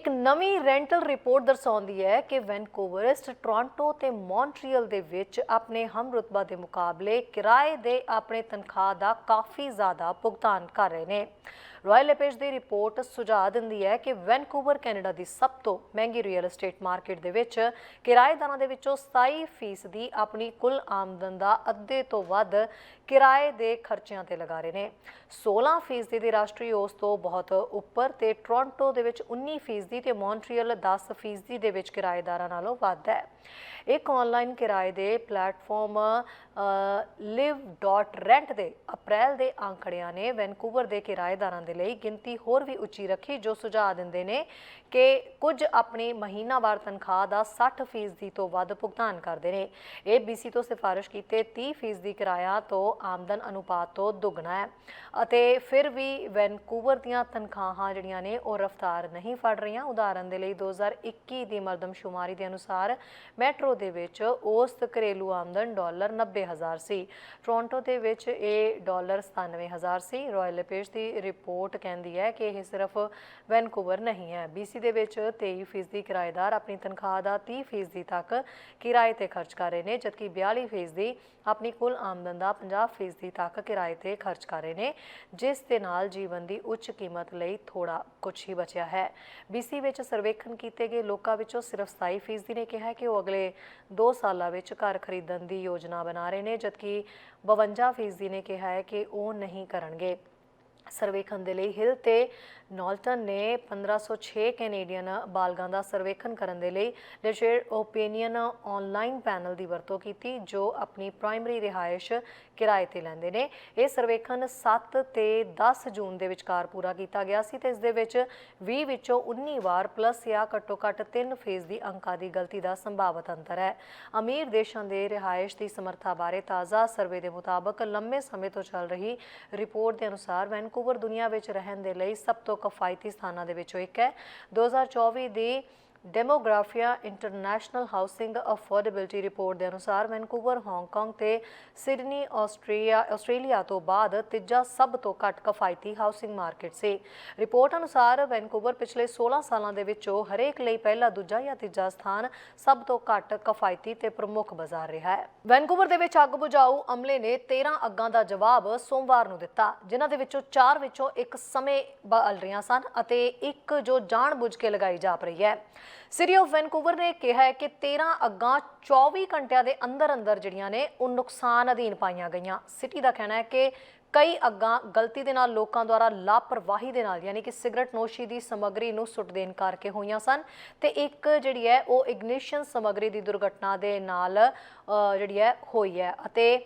ਇੱਕ ਨਵੀਂ rental report ਦਰਸਾਉਂਦੀ ਹੈ ਕਿ ਵੈਨਕੂਵਰਿਸਟ ਟੋਰਾਂਟੋ ਤੇ ਮੌਂਟਰੀਅਲ ਦੇ ਵਿੱਚ ਆਪਣੇ ਹਮਰੁਤਬਾ ਦੇ ਮੁਕਾਬਲੇ ਕਿਰਾਏ ਦੇ ਆਪਣੇ ਤਨਖਾਹ ਦਾ ਕਾਫੀ ਜ਼ਿਆਦਾ ਭੁਗਤਾਨ ਕਰ ਰਹੇ ਨੇ। ਰਾਇਲ ਏਪੇਜ ਦੀ ਰਿਪੋਰਟ ਸੁਝਾਅ ਦਿੰਦੀ ਹੈ ਕਿ ਵੈਨਕੂਵਰ ਕੈਨੇਡਾ ਦੀ ਸਭ ਤੋਂ ਮਹਿੰਗੀ ਰੀਅਲ ਏਸਟੇਟ ਮਾਰਕੀਟ ਦੇ ਵਿੱਚ ਕਿਰਾਏਦਾਰਾਂ ਦੇ ਵਿੱਚੋਂ 27% ਦੀ ਆਪਣੀ ਕੁੱਲ ਆਮਦਨ ਦਾ ਅੱਧੇ ਤੋਂ ਵੱਧ ਕਿਰਾਏ ਦੇ ਖਰਚਿਆਂ ਤੇ ਲਗਾ ਰਹੇ ਨੇ। 16% ਦੀ ਰਾਸ਼ਟਰੀ ਔਸਤ ਤੋਂ ਬਹੁਤ ਉੱਪਰ ਤੇ ਟੋਰਾਂਟੋ ਦੇ ਵਿੱਚ 19% ਤੇ ਮੌਂਟਰੀਅਲ 10% ਦੇ ਵਿੱਚ ਕਿਰਾਏਦਾਰਾਂ ਨਾਲੋਂ ਵੱਧ ਹੈ। ਇੱਕ ਆਨਲਾਈਨ ਕਿਰਾਏ ਦੇ ਪਲੇਟਫਾਰਮ live.rent ਦੇ ਅਪ੍ਰੈਲ ਦੇ ਅੰਕੜਿਆਂ ਨੇ ਵੈਨਕੂਵਰ ਦੇ ਕਿਰਾਏਦਾਰਾਂ ਦੇ ਲਈ ਗਿਣਤੀ ਹੋਰ ਵੀ ਉੱਚੀ ਰੱਖੀ, ਜੋ ਸੁਝਾਅ ਦਿੰਦੇ ਨੇ ਕਿ ਕੁਝ ਆਪਣੀ ਮਹੀਨਾਵਾਰ ਤਨਖਾਹ ਦਾ 60% ਤੋਂ ਵੱਧ ਭੁਗਤਾਨ ਕਰਦੇ ਨੇ। ਇਹ BC ਤੋਂ ਸਿਫਾਰਿਸ਼ ਕੀਤੇ 30% ਦੀ ਕਿਰਾਇਆ ਤੋਂ ਆਮਦਨ ਅਨੁਪਾਤ ਤੋਂ ਦੁੱਗਣਾ ਹੈ ਅਤੇ ਫਿਰ ਵੀ ਵੈਨਕੂਵਰ ਦੀਆਂ ਤਨਖਾਹਾਂ ਜਿਹੜੀਆਂ ਨੇ, ਉਹ ਰਫ਼ਤਾਰ ਨਹੀਂ ਫੜ ਰਹੀਆਂ। ਉਦਾਹਰਨ ਦੇ ਲਈ 2021 ਦੀ ਮਰਦਮਸ਼ੁਮਾਰੀ ਦੇ ਅਨੁਸਾਰ ਮੈਟਰੋ ਦੇ ਵਿੱਚ ਔਸਤ ਘਰੇਲੂ ਆਮਦਨ ਡਾਲਰ 90000 ਸੀ। ਟੋਰਾਂਟੋ ਦੇ ਵਿੱਚ ਇਹ ਡਾਲਰ 97000 ਸੀ। ਰਾਇਲ ਏਪੇਜ ਦੀ ਰਿਪੋਰਟ ਕਹਿੰਦੀ ਹੈ ਕਿ ਇਹ ਸਿਰਫ ਵੈਨਕੂਵਰ ਨਹੀਂ ਹੈ। BC ਦੇ ਵਿੱਚ 23% ਕਿਰਾਏਦਾਰ ਆਪਣੀ ਤਨਖਾਹ ਦਾ 30% ਤੱਕ ਕਿਰਾਏ ਤੇ ਖਰਚ ਕਰ ਰਹੇ ਨੇ, ਜਦਕਿ 42% ਆਪਣੀ ਕੁੱਲ ਆਮਦਨ ਦਾ 50% ਤੱਕ ਕਿਰਾਏ ਤੇ ਖਰਚ ਕਰ ਰਹੇ ਨੇ, ਜਿਸ ਦੇ ਨਾਲ ਜੀਵਨ ਦੀ ਉੱਚ ਕੀਮਤ ਲਈ ਥੋੜਾ ਕੁਝ ਹੀ ਬਚਿਆ ਹੈ। BC ਵਿੱਚ ਸਰਵੇਖਣ ਕੀਤੇ ਗਏ ਲੋਕਾਂ ਵਿੱਚੋਂ ਸਿਰਫ 27% ਨੇ ਕਿਹਾ ਕਿ ਉਹ ਅਗਲੇ 2 ਸਾਲਾਂ ਵਿੱਚ ਘਰ ਖਰੀਦਣ ਦੀ ਯੋਜਨਾ ਬਣਾ ਰਹੇ ਨੇ, ਜਦਕਿ 52% ਨੇ ਕਿਹਾ ਹੈ ਕਿ ਉਹ ਨਹੀਂ ਕਰਨਗੇ। ਸਰਵੇਖਣ ਦੇ ਲਈ ਹਿਲ ਤੇ ਨੌਲਟਨ ਨੇ 1506 ਕੈਨੇਡੀਅਨ ਬਾਲਗਾਂ ਦਾ ਸਰਵੇਖਣ ਕਰਨ ਦੇ ਲਈ ਲੈਜਰ ਓਪੀਨੀਅਨ ਆਨਲਾਈਨ ਪੈਨਲ ਦੀ ਵਰਤੋਂ ਕੀਤੀ, ਜੋ ਆਪਣੀ ਪ੍ਰਾਇਮਰੀ ਰਿਹਾਇਸ਼ ਕਿਰਾਏ ਤੇ ਲੈਂਦੇ ਨੇ। ਇਹ ਸਰਵੇਖਣ 7 ਤੇ 10 ਜੂਨ ਦੇ ਵਿਚਕਾਰ ਪੂਰਾ ਕੀਤਾ ਗਿਆ ਸੀ ਤੇ ਇਸ ਦੇ ਵਿੱਚ 20 ਵਿੱਚੋਂ 19 ਵਾਰ ਪਲੱਸ ਜਾਂ ਘੱਟੋ ਘੱਟ 3 ਫੇਜ਼ ਦੀ ਅੰਕਾਂ ਦੀ ਗਲਤੀ ਦਾ ਸੰਭਾਵਤ ਅੰਤਰ ਹੈ। ਅਮੀਰ ਦੇਸ਼ਾਂ ਦੇ ਰਿਹਾਇਸ਼ ਦੀ ਸਮਰੱਥਾ ਬਾਰੇ ਤਾਜ਼ਾ ਸਰਵੇ ਦੇ ਮੁਤਾਬਕ ਲੰਮੇ ਸਮੇਂ ਤੋਂ ਚੱਲ ਰਹੀ ਰਿਪੋਰਟ ਦੇ ਅਨੁਸਾਰ ਵੈਨਕੂ ਵੈਨਕੂਵਰ ਦੁਨੀਆ ਵਿੱਚ ਰਹਿਣ ਦੇ ਲਈ ਸਭ ਤੋਂ ਕਿਫਾਇਤੀ ਸਥਾਨਾਂ ਦੇ ਵਿੱਚੋਂ ਇੱਕ ਹੈ। 2024 ਦੀ Demographia International housing affordability report ਦੇ ਅਨੁਸਾਰ ਵੈਨਕੂਵਰ ਹਾਂਗਕਾਂਗ ਤੇ ਸਿਡਨੀ ਆਸਟ੍ਰੇਲੀਆ ਆਸਟ੍ਰੇਲੀਆ ਤੋਂ ਬਾਅਦ ਤੀਜਾ ਸਭ ਤੋਂ ਘੱਟ ਕਿਫਾਇਤੀ ਹਾਊਸਿੰਗ ਮਾਰਕੀਟ ਸੀ। ਰਿਪੋਰਟ ਅਨੁਸਾਰ ਵੈਨਕੂਵਰ ਪਿਛਲੇ 16 ਸਾਲਾਂ ਦੇ ਵਿੱਚੋਂ ਹਰੇਕ ਲਈ ਪਹਿਲਾ, ਦੂਜਾ ਜਾਂ ਤੀਜਾ ਸਥਾਨ ਸਭ ਤੋਂ ਘੱਟ ਕਿਫਾਇਤੀ ਤੇ ਪ੍ਰਮੁੱਖ ਬਾਜ਼ਾਰ ਰਿਹਾ ਹੈ। ਵੈਨਕੂਵਰ ਦੇ ਵਿੱਚ ਅੱਗ ਬੁਝਾਊ ਅਮਲੇ ਨੇ 13 ਅੱਗਾਂ ਦਾ ਜਵਾਬ ਸੋਮਵਾਰ ਨੂੰ ਦਿੱਤਾ, ਜਿਨ੍ਹਾਂ ਦੇ ਵਿੱਚੋਂ 4 ਵਿੱਚੋਂ ਇੱਕ ਸਮੇਂ ਬਲ ਰਹੀਆਂ ਸਨ ਅਤੇ ਇੱਕ ਜੋ ਜਾਣਬੁੱਝ ਕੇ ਲਗਾਈ ਜਾ ਰਹੀ ਹੈ। ਸਿਟੀ ਆਫ ਵੈਨਕੂਵਰ ਨੇ ਕਿਹਾ ਹੈ ਕਿ 13 ਅੱਗਾਂ 24 ਘੰਟਿਆਂ ਦੇ ਅੰਦਰ ਅੰਦਰ ਜਿਹੜੀਆਂ ਨੇ, ਉਹ ਨੁਕਸਾਨ ਅਧੀਨ ਪਾਈਆਂ ਗਈਆਂ। ਸਿਟੀ ਦਾ ਕਹਿਣਾ ਹੈ ਕਿ ਕਈ ਅੱਗਾਂ ਗਲਤੀ ਦੇ ਨਾਲ ਲੋਕਾਂ ਦੁਆਰਾ ਲਾਪਰਵਾਹੀ ਦੇ ਨਾਲ, ਯਾਨੀ ਕਿ ਸਿਗਰਟ ਨੋਸ਼ੀ ਦੀ ਸਮੱਗਰੀ ਨੂੰ ਸੁੱਟ ਦੇਣ ਕਰਕੇ ਹੋਈਆਂ ਸਨ। ਤੇ ਇੱਕ ਜਿਹੜੀ ਹੈ, ਉਹ ਇਗਨੀਸ਼ਨ ਸਮੱਗਰੀ ਦੀ ਦੁਰਘਟਨਾ ਦੇ ਨਾਲ ਜਿਹੜੀ ਹੈ, ਹੋਈ ਹੈ। ਅਤੇ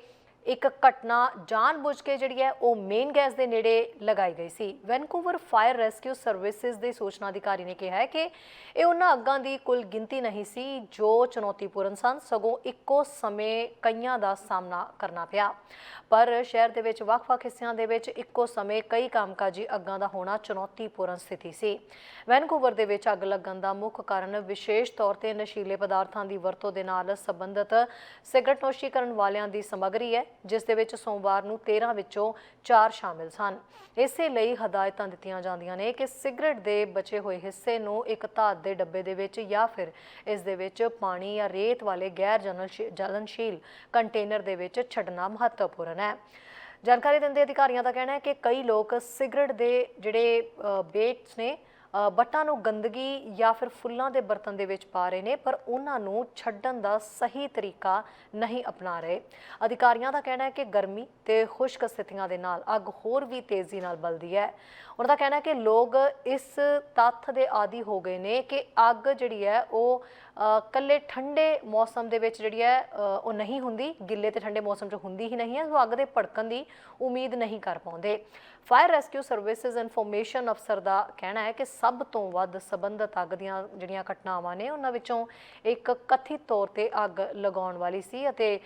ਇੱਕ ਘਟਨਾ ਜਾਣਬੁੱਝ ਕੇ ਜਿਹੜੀ ਹੈ ਉਹ ਮੇਨ ਗੈਸ ਦੇ ਨੇੜੇ ਲਗਾਈ ਗਈ ਸੀ। ਵੈਨਕੂਵਰ ਫਾਇਰ ਰੈਸਕਿਊ ਸਰਵਿਸਿਜ਼ ਦੇ ਸੂਚਨਾ ਅਧਿਕਾਰੀ ਨੇ ਕਿਹਾ ਹੈ ਕਿ ਇਹ ਉਹਨਾਂ ਅੱਗਾਂ ਦੀ ਕੁੱਲ ਗਿਣਤੀ ਨਹੀਂ ਸੀ, ਜੋ ਚੁਣੌਤੀਪੂਰਨ ਸਨ। ਸਗੋਂ ਇੱਕੋ ਸਮੇਂ ਕਈਆਂ ਦਾ ਸਾਹਮਣਾ ਕਰਨਾ ਪਿਆ। ਪਰ ਸ਼ਹਿਰ ਦੇ ਵਿੱਚ ਵੱਖ-ਵੱਖ ਹਿੱਸਿਆਂ ਦੇ ਵਿੱਚ ਇੱਕੋ ਸਮੇਂ ਕਈ ਕੰਮਕਾਜੀ ਅੱਗਾਂ ਦਾ ਹੋਣਾ ਚੁਣੌਤੀਪੂਰਨ ਸਥਿਤੀ ਸੀ। ਵੈਨਕੂਵਰ ਦੇ ਵਿੱਚ ਅੱਗ ਲੱਗਣ ਦਾ ਮੁੱਖ ਕਾਰਨ ਵਿਸ਼ੇਸ਼ ਤੌਰ ਤੇ ਨਸ਼ੀਲੇ ਪਦਾਰਥਾਂ ਦੀ ਵਰਤੋਂ ਦੇ ਨਾਲ ਸੰਬੰਧਿਤ ਸਿਗਰਟਨੋਸ਼ੀ ਕਰਨ ਵਾਲਿਆਂ ਦੀ ਸਮੱਗਰੀ ਹੈ। ਜਿਸ ਦੇ ਵਿੱਚ ਸੋਮਵਾਰ ਨੂੰ 13 ਵਿੱਚੋਂ 4 ਸ਼ਾਮਿਲ ਸਨ। ਇਸੇ ਲਈ ਹਦਾਇਤਾਂ ਦਿੱਤੀਆਂ ਜਾਂਦੀਆਂ ਨੇ ਕਿ ਸਿਗਰਟ ਦੇ ਬਚੇ ਹੋਏ ਹਿੱਸੇ ਨੂੰ ਇੱਕ ਧਾਤ ਦੇ ਡੱਬੇ ਦੇ ਵਿੱਚ ਜਾਂ ਫਿਰ ਇਸ ਦੇ ਵਿੱਚ ਪਾਣੀ ਜਾਂ ਰੇਤ ਵਾਲੇ ਗੈਰ ਜਲਨਸ਼ੀ- ਜਲਨਸ਼ੀਲ ਕੰਟੇਨਰ ਦੇ ਵਿੱਚ ਛੱਡਣਾ ਮਹੱਤਵਪੂਰਨ ਹੈ। ਜਾਣਕਾਰੀ ਦਿੰਦੇ ਅਧਿਕਾਰੀਆਂ ਦਾ ਕਹਿਣਾ ਹੈ ਕਿ ਕਈ ਲੋਕ ਸਿਗਰਟ ਦੇ ਜਿਹੜੇ ਬੇਟਸ ਨੇ ਬੱਟਾਂ ਨੂੰ ਗੰਦਗੀ ਜਾਂ ਫਿਰ ਫੁੱਲਾਂ ਦੇ ਬਰਤਨ ਦੇ ਵਿੱਚ ਪਾ ਰਹੇ ਨੇ, ਪਰ ਉਹਨਾਂ ਨੂੰ ਛੱਡਣ ਦਾ ਸਹੀ ਤਰੀਕਾ ਨਹੀਂ ਅਪਣਾ ਰਹੇ। ਅਧਿਕਾਰੀਆਂ ਦਾ ਕਹਿਣਾ ਹੈ ਕਿ ਗਰਮੀ ਤੇ ਖੁਸ਼ਕ ਸਥਿਤੀਆਂ ਦੇ ਨਾਲ ਅੱਗ ਹੋਰ ਵੀ ਤੇਜ਼ੀ ਨਾਲ ਬਲਦੀ ਹੈ। ਉਹਨਾਂ ਦਾ ਕਹਿਣਾ ਹੈ ਕਿ ਲੋਕ ਇਸ ਤੱਥ ਦੇ ਆਦੀ ਹੋ ਗਏ ਨੇ ਕਿ ਅੱਗ ਜਿਹੜੀ ਹੈ ਉਹ ਕੱਲੇ ਠੰਡੇ ਮੌਸਮ ਦੇ ਵਿੱਚ ਜਿਹੜੀ ਹੈ ਉਹ ਨਹੀਂ ਹੁੰਦੀ। ਗਿੱਲੇ ਤੇ ਠੰਡੇ ਮੌਸਮ 'ਚ ਹੁੰਦੀ ਹੀ ਨਹੀਂ ਹੈ। ਉਹ ਅੱਗ ਦੇ ਭੜਕਣ ਦੀ ਉਮੀਦ ਨਹੀਂ ਕਰ ਪਾਉਂਦੇ। ਫਾਇਰ ਰੈਸਕਿਊ ਸਰਵਿਸਿਜ਼ ਇਨਫੋਰਮੇਸ਼ਨ ਅਫਸਰ ਦਾ ਕਹਿਣਾ ਹੈ ਕਿ ਸਭ ਤੋਂ ਵੱਧ ਸਬੰਧਤ ਅੱਗ ਦੀਆਂ ਜਿਹੜੀਆਂ ਘਟਨਾਵਾਂ ਨੇ, ਉਹਨਾਂ ਵਿੱਚੋਂ ਇੱਕ ਕਥਿਤ ਤੌਰ ਤੇ ਅੱਗ ਲਗਾਉਣ ਵਾਲੀ ਸੀ ਅਤੇ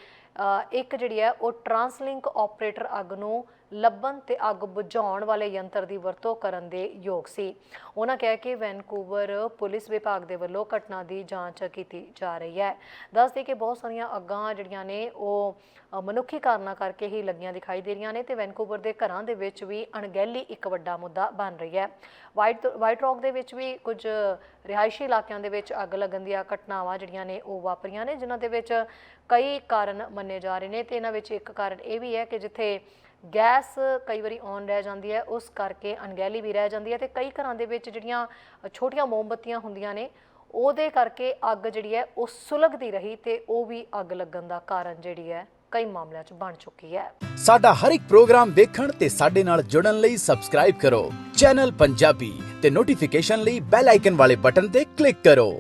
ਇੱਕ ਜਿਹੜੀ ਹੈ ਉਹ ਟਰਾਂਸਲਿੰਕ ਆਪਰੇਟਰ ਅੱਗ ਨੂੰ ਲੱਭਣ ਤੇ ਅੱਗ ਬੁਝਾਉਣ ਵਾਲੇ ਯੰਤਰ ਦੀ ਵਰਤੋਂ ਕਰਨ ਦੇ ਯੋਗ ਸੀ। ਉਹਨਾਂ ਕਿਹਾ ਕਿ ਵੈਨਕੂਵਰ ਪੁਲਿਸ ਵਿਭਾਗ ਦੇ ਵੱਲੋਂ ਘਟਨਾ ਦੀ ਜਾਂਚ ਕੀਤੀ ਜਾ ਰਹੀ ਹੈ। ਦੱਸਦੇ ਕਿ ਬਹੁਤ ਸਾਰੀਆਂ ਅੱਗਾਂ ਜਿਹੜੀਆਂ ਨੇ ਉਹ ਮਨੁੱਖੀ ਕਾਰਨਾਂ ਕਰਕੇ ਹੀ ਲੱਗੀਆਂ ਦਿਖਾਈ ਦੇ ਰਹੀਆਂ ਨੇ ਤੇ ਵੈਨਕੂਵਰ ਦੇ ਘਰਾਂ ਦੇ ਵਿੱਚ ਵੀ ਅਣਗਹਿਲੀ ਇੱਕ ਵੱਡਾ ਮੁੱਦਾ ਬਣ ਰਹੀ ਹੈ। ਵਾਈਟ ਵਾਈਟ ਰੌਕ ਦੇ ਵਿੱਚ ਵੀ ਕੁਝ ਰਿਹਾਇਸ਼ੀ ਇਲਾਕਿਆਂ ਦੇ ਵਿੱਚ ਅੱਗ ਲੱਗਣ ਦੀਆਂ ਘਟਨਾਵਾਂ ਜਿਹੜੀਆਂ ਨੇ ਉਹ ਵਾਪਰੀਆਂ ਨੇ, ਜਿਨ੍ਹਾਂ ਦੇ ਵਿੱਚ ਕਈ ਕਾਰਨ ਮੰਨੇ ਜਾ ਰਹੇ ਨੇ ਤੇ ਇਹਨਾਂ ਵਿੱਚ ਇੱਕ ਕਾਰਨ ਇਹ ਵੀ ਹੈ ਕਿ ਜਿੱਥੇ ਗੈਸ ਕਈ ਵਾਰੀ ਔਨ ਰਹਿ ਜਾਂਦੀ ਹੈ, ਉਸ ਕਰਕੇ ਅਣਗਹਿਲੀ ਵੀ ਰਹਿ ਜਾਂਦੀ ਹੈ ਤੇ ਕਈ ਘਰਾਂ ਦੇ ਵਿੱਚ ਜਿਹੜੀਆਂ ਛੋਟੀਆਂ ਮੋਮਬੱਤੀਆਂ ਹੁੰਦੀਆਂ ਨੇ, ਉਹਦੇ ਕਰਕੇ ਅੱਗ ਜਿਹੜੀ ਹੈ ਉਹ ਸੁਲਗਦੀ ਰਹੀ ਤੇ ਉਹ ਵੀ ਅੱਗ ਲੱਗਣ ਦਾ ਕਾਰਨ ਜਿਹੜੀ ਹੈ। ਕਈ ਮਾਮਲਿਆਂ 'ਚ ਬਣ ਚੁੱਕੀ ਹੈ। ਸਾਡਾ ਹਰ ਇੱਕ ਪ੍ਰੋਗਰਾਮ ਦੇਖਣ ਤੇ ਸਾਡੇ ਨਾਲ ਜੁੜਨ ਲਈ ਸਬਸਕ੍ਰਾਈਬ ਕਰੋ। ਚੈਨਲ ਪੰਜਾਬੀ ਤੇ ਨੋਟੀਫਿਕੇਸ਼ਨ ਲਈ ਬੈਲ ਆਈਕਨ ਵਾਲੇ ਬਟਨ ਤੇ ਕਲਿੱਕ ਕਰੋ।